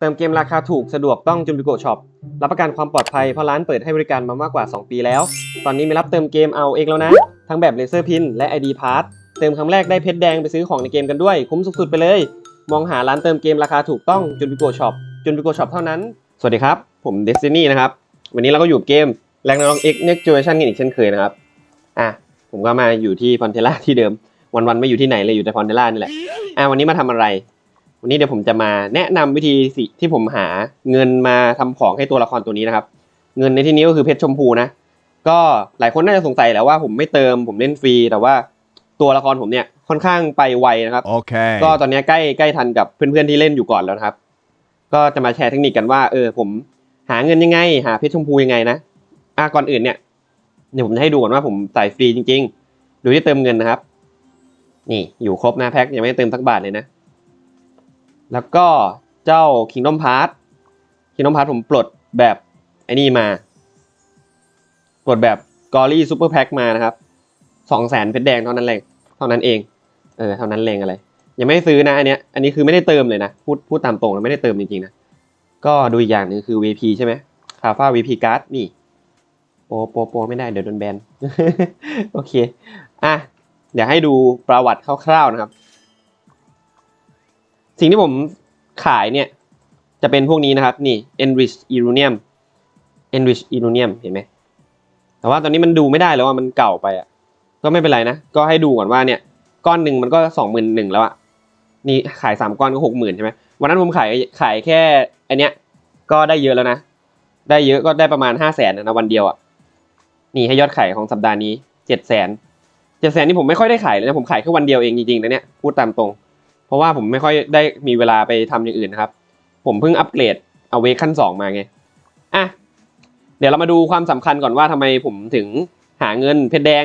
เติมเกมราคาถูกสะดวกต้องจุนบิโกช็อปรับประกันความปลอดภัยเพราะร้านเปิดให้บริการมามากกว่า 2 ปีแล้ว ตอนนี้มีรับเติมเกมเอาเองแล้วนะ ทั้งแบบเลเซอร์พินและ ID p a s s เติมครั้งแรกได้เพชรแดงไปซื้อของในเกมกันด้วย คุ้มสุดๆไปเลย มองหาร้านเติมเกมราคาถูกต้องจุนบิโกช็อปจุนบิโกช็อปเท่านั้น สวัสดีครับ ผมเดสตินี่นะครับ วันนี้เราก็อยู่เกมแรงน้องเอ็กเน็กจูเอชันกันอีกเช่นเคยนะครับ อะ ผมก็มาอยู่ที่พอนเทล่าที่เดิม วันๆไม่อยู่ที่ไหนเลยอยู่แต่พอนเทล่านี่แหละ อะวันนี้มาทำอะไร วันนี้เดี๋ยวผมจะมาแนะนำวิธีสิที่ผมหาเงินมาทำของให้ตัวละครตัวนี้นะครับ เงินในที่นี้ก็คือเพชรชมพูนะ ก็หลายคนน่าจะสงสัยแหล้วว่าผมไม่เติมผมเล่นฟรี แต่ว่าตัวละครผมเนี่ยค่อนข้างไปไวนะครับ Okay. ก็ตอนนี้ใกล้ใกล้ทันกับเพื่อนๆที่เล่นอยู่ก่อนแล้วนะครับ ก็จะมาแชร์เทคนิคกันว่าเออผมหาเงินยังไง หาเพชรชมพูยังไงนะอะก่อนอื่นเนี่ยเดี๋ยวผมจะให้ดูก่อนว่าผมใส่ฟรีจริงๆดูที่เติมเงินนะครับ นี่อยู่ครบนะแพ็คยังไม่ได้เติมสักบาทเลยนะ แล้วก็เจ้า Kingdom Pass Kingdom Pass ผมปลดแบบไอ้นี่มา ปลดแบบ g o r y Super Pack มานะครับสองแสนเพชรแดงเท่านั้นเองเท่านั้นเอง เออ เท่านั้นเองอะไร ยังไม่ซื้อนะอันเนี้ย อันนี้คือไม่ได้เติมเลยนะ พูดพูดตามตรงแล้วไม่ได้เติมจริงๆนะ ก็ดูอีกอย่างหนึ่งคือ VP ใช่ไหมคาฟ้า VP card นี่โปโปโปไม่ได้เดี๋ยวโดนแบน โอเค อะ เดี๋ยวให้ดูประวัติคร่าวๆนะครับ สิ่งที่ผมขายเนี่ย จะเป็นพวกนี้นะครับ นี่ Enrich Irunium Enrich Irunium เห็นไหมแต่ว่าตอนนี้มันดูไม่ได้แล้วว่ามันเก่าไปอะ ก็ไม่เป็นไรนะ ก็ให้ดูก่อนว่าเนี่ย ก้อนหนึ่งมันก็สองหมื่นหนึ่งแล้วอะนี่ขายสามก้อนก็หกหมื่นใช่ไหมวันนั้นผมขายขายแค่อันเนี้ย ก็ได้เยอะแล้วนะ ได้เยอะก็ได้ประมาณห้าแสนนะวันเดียวอะ นี่ให้ยอดขายของสัปดาห์นี้เจ็ดแสนเจ็ดแสนนี่ผมไม่ค่อยได้ขายเลยนะผมขายแค่วันเดียวเองจริงๆนะเนี่ยพูดตามตรง เพราะว่าผมไม่ค่อยได้มีเวลาไปทำอย่างอื่นนะครับ ผมเพิ่งอัปเกรดเอาเวขั้นสองมาไงอะเดี๋ยวเรามาดูความสำคัญก่อนว่าทำไมผมถึงหาเงินเพชรแดง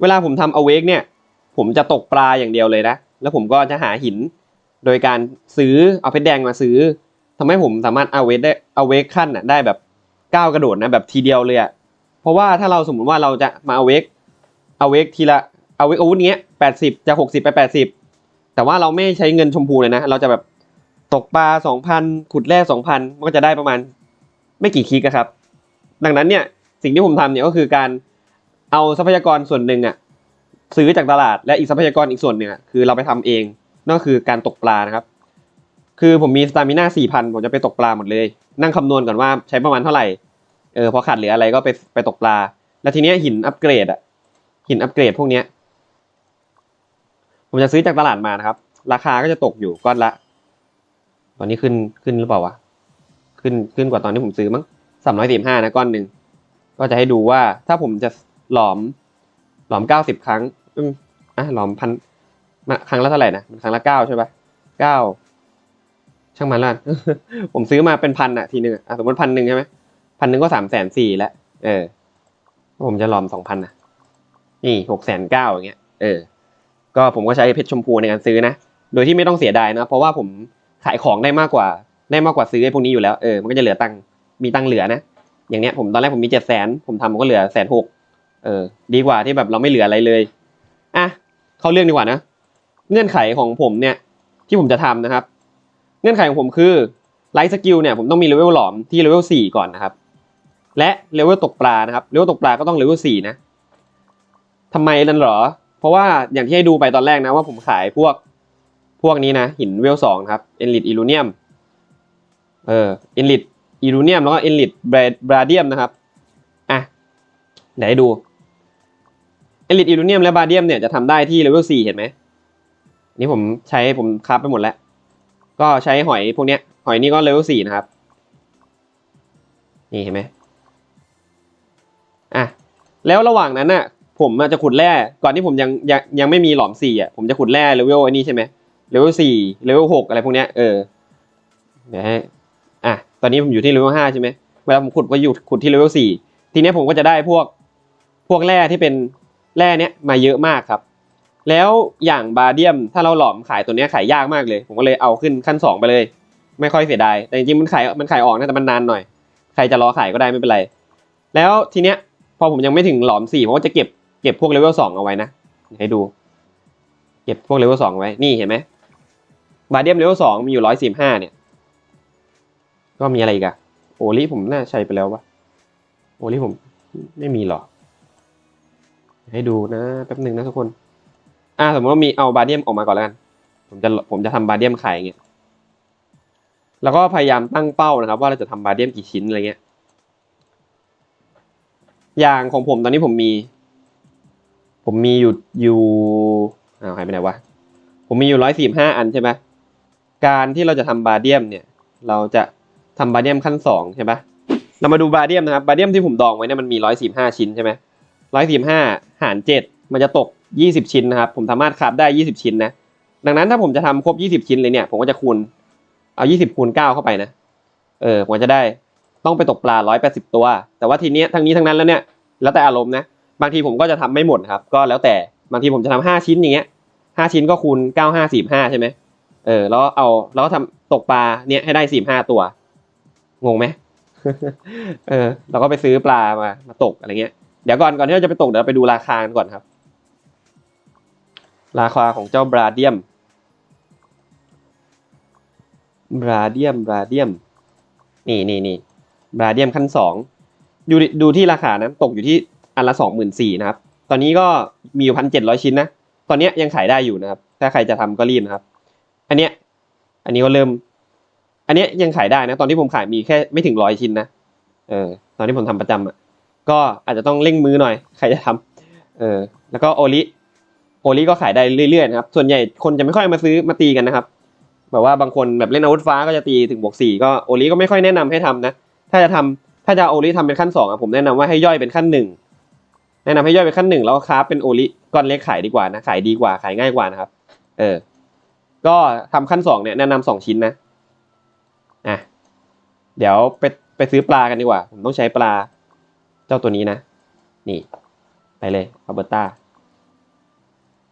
เวลาผมทำ awake เนี่ย ผมจะตกปลาอย่างเดียวเลยนะ แล้วผมก็จะหาหินโดยการซื้อเอาเพชรแดงมาซื้อทำให้ผมสามารถ awake ได้ awake ขั้นน่ะได้แบบก้าวกระโดดนะแบบทีเดียวเลยอะเพราะว่าถ้าเราสมมติว่าเราจะมา awake awake ทีละ awake อาวุธเนี้ยแปดสิบจะหกสิบไปแปดสิบแต่ว่าเราไม่ใช้เงินชมพูเลยนะ เราจะแบบตกปลาสองพันขุดแร่สองพันมันก็จะได้ประมาณ ไม่กี่คลิกครับ ดังนั้นเนี่ยสิ่งที่ผมทำเนี่ยก็คือการเอาทรัพยากรส่วนหนึ่งอะซื้อจากตลาดและอีกทรัพยากรอีกส่วนหนึ่งคือเราไปทำเองนั่นก็คือการตกปลานะครับ คือผมมีสตามิน่าสี่พันผมจะไปตกปลาหมดเลย นั่งคำนวณก่อนว่าใช้ประมาณเท่าไหร่เออพอขาดเหลืออะไรก็ไปไปตกปลา แล้วทีเนี้ยหินอัปเกรดอะหินอัปเกรดพวกเนี้ย ผมจะซื้อจากตลาดมานะครับ ราคาก็จะตกอยู่ก้อนละ ตอนนี้ขึ้นขึ้นหรือเปล่าวะขึ้นขึ้นกว่าตอนที่ผมซื้อมั้งสามร้อยสี่ห้านะก้อนหนึ่งก็จะให้ดูว่าถ้าผมจะหลอมหลอมเก้าสิบครั้ง อืมอะหลอมพันครั้งละเท่าไหร่นะครั้งละเก้าใช่ปะเก้าช่างมันละผมซื้อมาเป็นพันอะทีหนึ่งอะสมมติพันหนึ่งใช่ไหมพันหนึ่งก็สามแสนสี่แล้วเออ ผมจะหลอมสองพันนะนี่หกแสนเก้าอย่างเงี้ย เออ ก็ผมก็ใช้เพชรชมพูในการซื้อนะ โดยที่ไม่ต้องเสียดายนะ เพราะว่าผมขายของได้มากกว่า ได้มากกว่าซื้อไอ้พวกนี้อยู่แล้ว เออ มันก็จะเหลือตังค์ มีตังค์เหลือนะ อย่างเนี้ยผมตอนแรกผมมีเจ็ดแสน ผมทำผมก็เหลือแสนหก เออ ดีกว่าที่แบบเราไม่เหลืออะไรเลย อะ เข้าเรื่องดีกว่านะ เงื่อนไขของผมเนี่ย ที่ผมจะทำนะครับ เงื่อนไขของผมคือไลท์สกิลเนี่ยผมต้องมีเลเวลหลอมที่เลเวลสี่ก่อนนะครับ และเลเวลตกปลานะครับ เลเวลตกปลาก็ต้องเลเวลสี่นะทำไมนั่นหรอ เพราะว่าอย่างที่ให้ดูไปตอนแรกนะว่าผมขายพวกพวกนี้นะ หินเวลสองครับเอลิทอิลูเนียมเออเอลิทอิลูเนียมแล้วก็เอลิทบราเดียมนะครับอะเดี๋ยวให้ดูเอลิทอิลูเนียมและบาเดียมเนี่ยจะทำได้ที่เลเวลสี่เห็นไหมนี่ผมใช้ผมคราไปหมดแล้ว ก็ใช้หอยพวกเนี้ย หอยนี่ก็เลเวลสี่นะครับ นี่เห็นไหมอะแล้วระหว่างนั้นน่ะ ผมอาจจะขุดแร่ก่อนที่ผมยังยังยังไม่มีหลอมสี่อะผมจะขุดแร่เลเวลไอ้นี่ใช่ไหมเลเวลสี่เลเวลหกอะไรพวกเนี้ยเออเดี๋ยวให้อะตอนนี้ผมอยู่ที่เลเวลห้าใช่ไหมเวลาผมขุดก็อยู่ขุดที่เลเวลสี่ทีเนี้ยผมก็จะได้พวกพวกแร่ที่เป็นแร่เนี้ยมาเยอะมากครับ แล้วอย่างบาเดียมถ้าเราหลอมขายตัวเนี้ยขายยากมากเลย ผมก็เลยเอาขึ้นขั้นสองไปเลย ไม่ค่อยเสียดายแต่จริงๆมันขายมันขายออกนะแต่มันนานหน่อย ใครจะรอขายก็ได้ไม่เป็นไร แล้วทีเนี้ยพอผมยังไม่ถึงหลอมสี่ผมก็จะเก็บ เก็บพวกเลเวลสองเอาไว้นะให้ดู เก็บพวกเลเวลสองไว้ นี่เห็นไหมบาเดียมเลเวลสองมีอยู่ร้อยสิบห้าเนี่ย ก็มีอะไรอีกอะโอลิผมน่าใช้ไปแล้ววะโอลิผมไม่มีหรอ ให้ดูนะแป๊บหนึ่งนะทุกคน อ่าสมมติว่ามีเอาบาเดียมออกมาก่อนแล้วกัน ผมจะผมจะทำบาเดียมขายเงี้ย แล้วก็พยายามตั้งเป้านะครับ ว่าเราจะทำบาเดียมกี่ชิ้นอะไรเงี้ย อย่างของผมตอนนี้ผมมี ผมมีอยู่อยู่อ้าวหายไปไหนวะ ผมมีอยู่ร้อยสี่ห้าอันใช่ไหมการที่เราจะทำบาเดียมเนี่ย เราจะทำบาเดียมขั้นสองใช่ไหมเรามาดูบาเดียมนะครับบาเดียมที่ผมดองไว้เนี่ยมันมีร้อยสี่ห้าชิ้นใช่ไหมร้อยสี่ห้าหารเจ็ดมันจะตกยี่สิบชิ้นนะครับ ผมสามารถคาฟได้ยี่สิบชิ้นนะ ดังนั้นถ้าผมจะทำครบยี่สิบชิ้นเลยเนี่ย ผมก็จะคูณเอายี่สิบคูณเก้าเข้าไปนะเออผมจะได้ต้องไปตกปลาร้อยแปดสิบตัว แต่ว่าทีเนี้ยทั้งนี้ทั้งนั้นแล้วเนี่ย แล้วแต่อารมณ์นะ บางทีผมก็จะทำไม่หมดครับ ก็แล้วแต่บางทีผมจะทำห้าชิ้นอย่างเงี้ยห้าชิ้นก็คูณเก้าห้าสี่ห้าใช่ไหมเออแล้วเอาแล้วก็ทำตกปลาเนี่ยให้ได้สี่ห้าตัวงงไหมเออเราก็ไปซื้อปลามามาตกอะไรเงี้ยเดี๋ยวก่อนก่อนที่เราจะไปตกเดี๋ยวเราไปดูราคากันก่อนครับ ราคาของเจ้าบราเดียมบราเดียมบราเดียมนี่นี่นี่บราเดียมขั้นสองดูดูที่ราคานะตกอยู่ที่ อันละสองหมื่นสี่นะครับ ตอนนี้ก็มีอยู่พันเจ็ดร้อยชิ้นนะ ตอนนี้ยังขายได้อยู่นะครับ ถ้าใครจะทำก็รีบนะครับ อันเนี้ย อันนี้ก็เริ่ม อันเนี้ยยังขายได้นะ ตอนที่ผมขายมีแค่ไม่ถึงร้อยชิ้นนะ เออ ตอนที่ผมทำประจำอะ ก็อาจจะต้องเร่งมือหน่อย ใครจะทำเออ แล้วก็โอลิ โอลิก็ขายได้เรื่อยๆนะครับ ส่วนใหญ่คนจะไม่ค่อยมาซื้อมาตีกันนะครับ แบบว่าบางคนแบบเล่นอาวุธฟ้าก็จะตีถึงบวกสี่ก็โอลิก็ไม่ค่อยแนะนำให้ทำนะ ถ้าจะทำถ้าจะโอลิทำเป็นขั้นสองอะผมแนะนำว่าให้ย่อยเป็นขั้นหนึ่ง แนะนำให้ย่อยไปขั้นหนึ่งแล้วค้าเป็นโอลิก้อนเล็กขายดีกว่านะขายดีกว่าขายง่ายกว่านะครับ เออ ก็ทำขั้นสองเนี่ยแนะนำสองชิ้นนะอะเดี๋ยวไปไปซื้อปลากันดีกว่า ผมต้องใช้ปลาเจ้าตัวนี้นะ นี่ ไปเลยอัลเบอร์ตา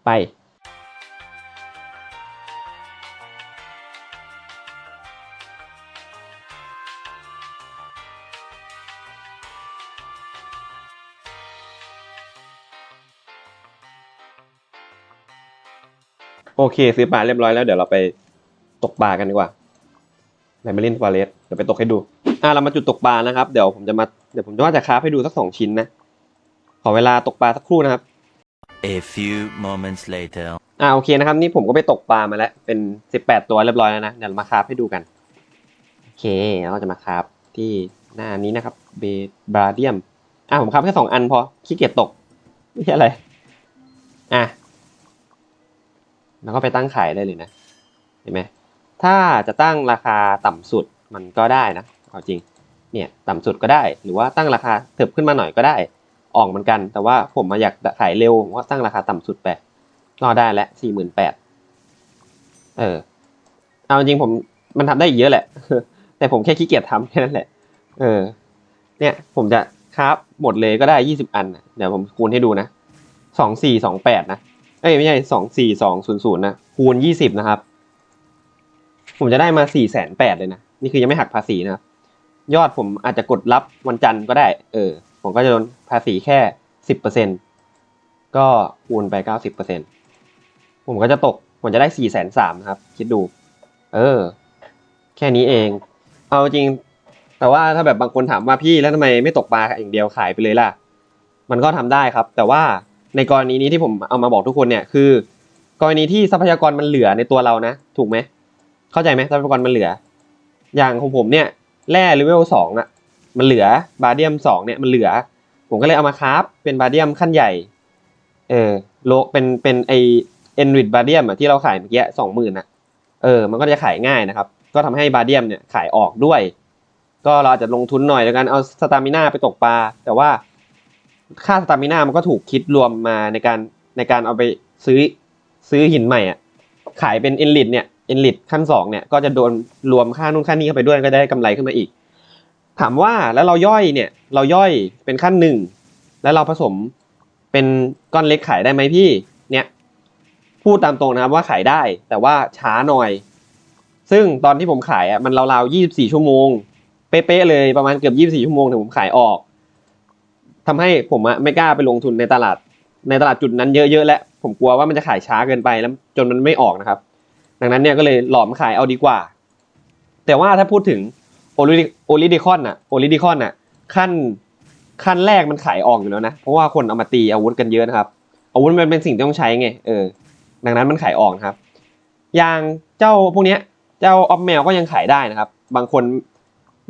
ไป โอเค ซื้อปลาเรียบร้อยแล้วเดี๋ยวเราไปตกปลากันดีกว่าในมารินฟอเรสเดี๋ยวไปตกให้ดูอะเรามาจุดตกปลานะครับ เดี๋ยวผมจะมาเดี๋ยวผมจะว่าจะคราฟให้ดูสักสองชิ้นนะ ขอเวลาตกปลาสักครู่นะครับ A few moments later. อ่าโอเคนะครับนี่ผมก็ไปตกปลามาแล้วเป็นสิบแปดตัวเรียบร้อยแล้วนะเดี๋ยวเรามาคราฟให้ดูกันโอเคเราจะมาคราฟที่หน้านี้นะครับเบบราเดียมอะผมคราฟแค่สองอันพอขี้เกียจตกไม่ใช่อะไรอะ แล้วก็ไปตั้งขายได้เลยนะ เห็นไหมถ้าจะตั้งราคาต่ำสุดมันก็ได้นะ เอาจริง เนี่ยต่ำสุดก็ได้ หรือว่าตั้งราคาเถิบขึ้นมาหน่อยก็ได้ ออกเหมือนกัน แต่ว่าผมมาอยากขายเร็วผมก็ตั้งราคาต่ำสุดไปรอได้แล้วสี่หมื่นแปดเออ เอาจริงผมมันทำได้อีกเยอะแหละ แต่ผมแค่ขี้เกียจทำแค่นั้นแหละ เออ เนี่ยผมจะคราฟหมดเลยก็ได้ยี่สิบอัน เดี๋ยวผมคูณให้ดูนะสองสี่สองแปดนะ อ้ยไม่ใช่สองสี่สองศูนย์ศูนย์นะคูณยี่สิบนะครับ ผมจะได้มาสี่แสนแปดเลยนะ นี่คือยังไม่หักภาษีนะครับยอดผมอาจจะกดรับวันจันทร์ก็ได้ เออ ผมก็จะโดนภาษีแค่สิบเปอร์เซ็นก็คูณไปเก้าสิบเปอร์เซ็นผมก็จะตก ผมจะได้สี่แสนสามนะครับ คิดดู เออ แค่นี้เอง เอาจริง แต่ว่าถ้าแบบบางคนถามว่าพี่แล้วทำไมไม่ตกปลาอย่างเดียวขายไปเลยล่ะ มันก็ทำได้ครับ แต่ว่า ในกรณีนี้ที่ผมเอามาบอกทุกคนเนี่ยคือ กรณีที่ทรัพยากรมันเหลือในตัวเรานะ ถูกไหมเข้าใจไหมทรัพยากรมันเหลือ อย่างของผมเนี่ยแร่เลเวลสองอะมันเหลือบาเดียมสองเนี่ยมันเหลือ ผมก็เลยเอามาคราฟเป็นบาเดียมขั้นใหญ่เออโลเป็นเป็นไอเอนริดบาเดียมอะที่เราขายเมื่อกี้สองหมื่นอะเออมันก็จะขายง่ายนะครับ ก็ทำให้บาเดียมเนี่ยขายออกด้วย ก็เราอาจจะลงทุนหน่อยแล้วกันเอาสตามิน่าไปตกปลาแต่ว่า ค่าสตามิน่ามันก็ถูกคิดรวมมาในการในการเอาไปซื้อซื้อหินใหม่อะขายเป็นเอนลิดเนี่ยเอนลิดขั้นสองเนี่ยก็จะโดนรวมค่านู่นค่านี้เข้าไปด้วยก็ได้กำไรขึ้นมาอีก ถามว่าแล้วเราย่อยเนี่ยเราย่อยเป็นขั้นหนึ่งแล้วเราผสมเป็นก้อนเล็กขายได้ไหมพี่เนี่ยพูดตามตรงนะครับว่าขายได้ แต่ว่าช้าหน่อย ซึ่งตอนที่ผมขายอะมันราวๆ24ชั่วโมง เป๊ะๆเลยประมาณเกือบ24ชั่วโมงถึงผมขายออก ทำให้ผมอะไม่กล้าไปลงทุนในตลาด ในตลาดจุดนั้นเยอะๆแล้วผมกลัวว่ามันจะขายช้าเกินไปแล้ว จนมันไม่ออกนะครับ ดังนั้นเนี่ยก็เลยหลอมขายเอาดีกว่า แต่ว่าถ้าพูดถึงโอลิโอลิดิคอนอะโอลิดิคอนอะขั้นขั้นแรกมันขายออกอยู่แล้วนะ เพราะว่าคนเอามาตีอาวุธกันเยอะนะครับอาวุธมันเป็นสิ่งที่ต้องใช้ไงเออดังนั้นมันขายออกครับ อย่างเจ้าพวกเนี้ย เจ้าออฟแมวก็ยังขายได้นะครับ บางคน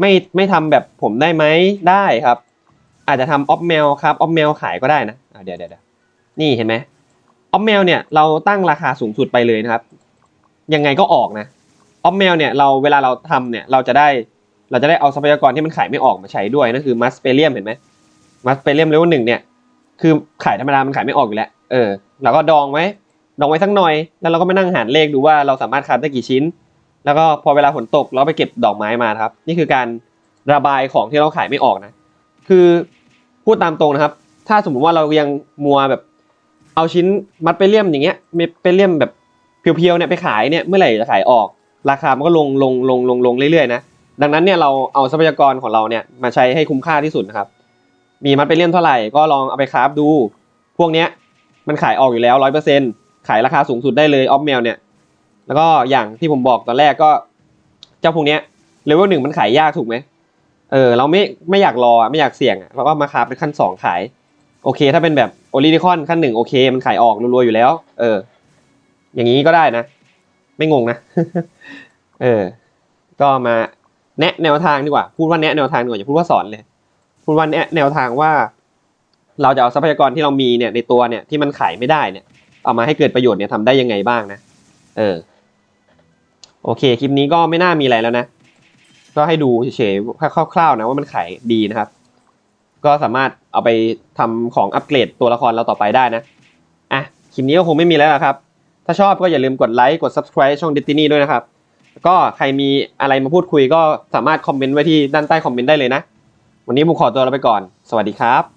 ไม่ไม่ทำแบบผมได้ไหมได้ครับ อาจจะทำออฟแมวครับออฟแมวขายก็ได้นะเดี๋ยวเดี๋ยวเดี๋ยวนี่เห็นไหมออฟแมวเนี่ยเราตั้งราคาสูงสุดไปเลยนะครับ ยังไงก็ออกนะออฟแมวเนี่ยเราเวลาเราทำเนี่ยเราจะได้เราจะได้เอาทรัพยากรที่มันขายไม่ออกมาใช้ด้วยนั่นคือมัสเปเรียมเห็นไหมมัสเปเรียมเลเวลหนึ่งเนี่ยคือขายธรรมดามันขายไม่ออกอยู่แล้วเออเราก็ดองไว้ดองไว้สักหน่อย แล้วเราก็มานั่งหารเลขดูว่าเราสามารถคัดได้กี่ชิ้น แล้วก็พอเวลาฝนตกเราไปเก็บดอกไม้มาครับ นี่คือการระบายของที่เราขายไม่ออกนะ คือพูดตามตรงนะครับ ถ้าสมมุติว่าเรายังมัวแบบ เอาชิ้นมัดไปเลี่ยมอย่างเงี้ยไปเลี่ยมแบบเพียวๆเนี่ยไปขายเนี่ยเมื่อไหร่จะขายออก ราคามันก็ลงลงลงลงลงเรื่อยๆนะดังนั้นเนี่ยเราเอาทรัพยากรของเราเนี่ยมาใช้ให้คุ้มค่าที่สุดนะครับ มีมัดไปเลี่ยมเท่าไหร่ก็ลองเอาไปคราฟดู พวกเนี้ยมันขายออกอยู่แล้วร้อยเปอร์เซ็นขายราคาสูงสุดได้เลยออฟเมลเนี่ยแล้วก็อย่างที่ผมบอกตอนแรกก็ เจ้าพวกเนี้ยเลเวลหนึ่งมันขายยากถูกไหม เออเราไม่ไม่อยากรออะไม่อยากเสี่ยงเราก็มาคราเป็นขั้นสองขาย โอเค ถ้าเป็นแบบโอลิดิคอนขั้นหนึ่งโอเค มันขายออกรัวๆอยู่แล้ว เออ อย่างนี้ก็ได้นะ ไม่งงนะ เออ ก็มาแนะแนวทางดีกว่า พูดว่าแนะแนวทางดีกว่าอย่าพูดว่าสอนเลย พูดว่าแนะแนวทางว่า เราจะเอาทรัพยากรที่เรามีเนี่ย ในตัวเนี่ยที่มันขายไม่ได้เนี่ย เอามาให้เกิดประโยชน์เนี่ยทำได้ยังไงบ้างนะ เออ โอเค คลิปนี้ก็ไม่น่ามีอะไรแล้วนะ ก็ให้ดูเฉยๆคร่าวๆนะว่ามันขายดีนะครับ ก็สามารถเอาไปทำของอัปเกรดตัวละครเราต่อไปได้นะอะคลิปนี้ก็คงไม่มีแล้วครับ ถ้าชอบก็อย่าลืมกดไลค์กด subscribe ช่อง Destiny ด้วยนะครับ ก็ใครมีอะไรมาพูดคุยก็สามารถคอมเมนต์ไว้ที่ด้านใต้คอมเมนต์ได้เลยนะ วันนี้ผมขอตัวลาไปก่อน สวัสดีครับ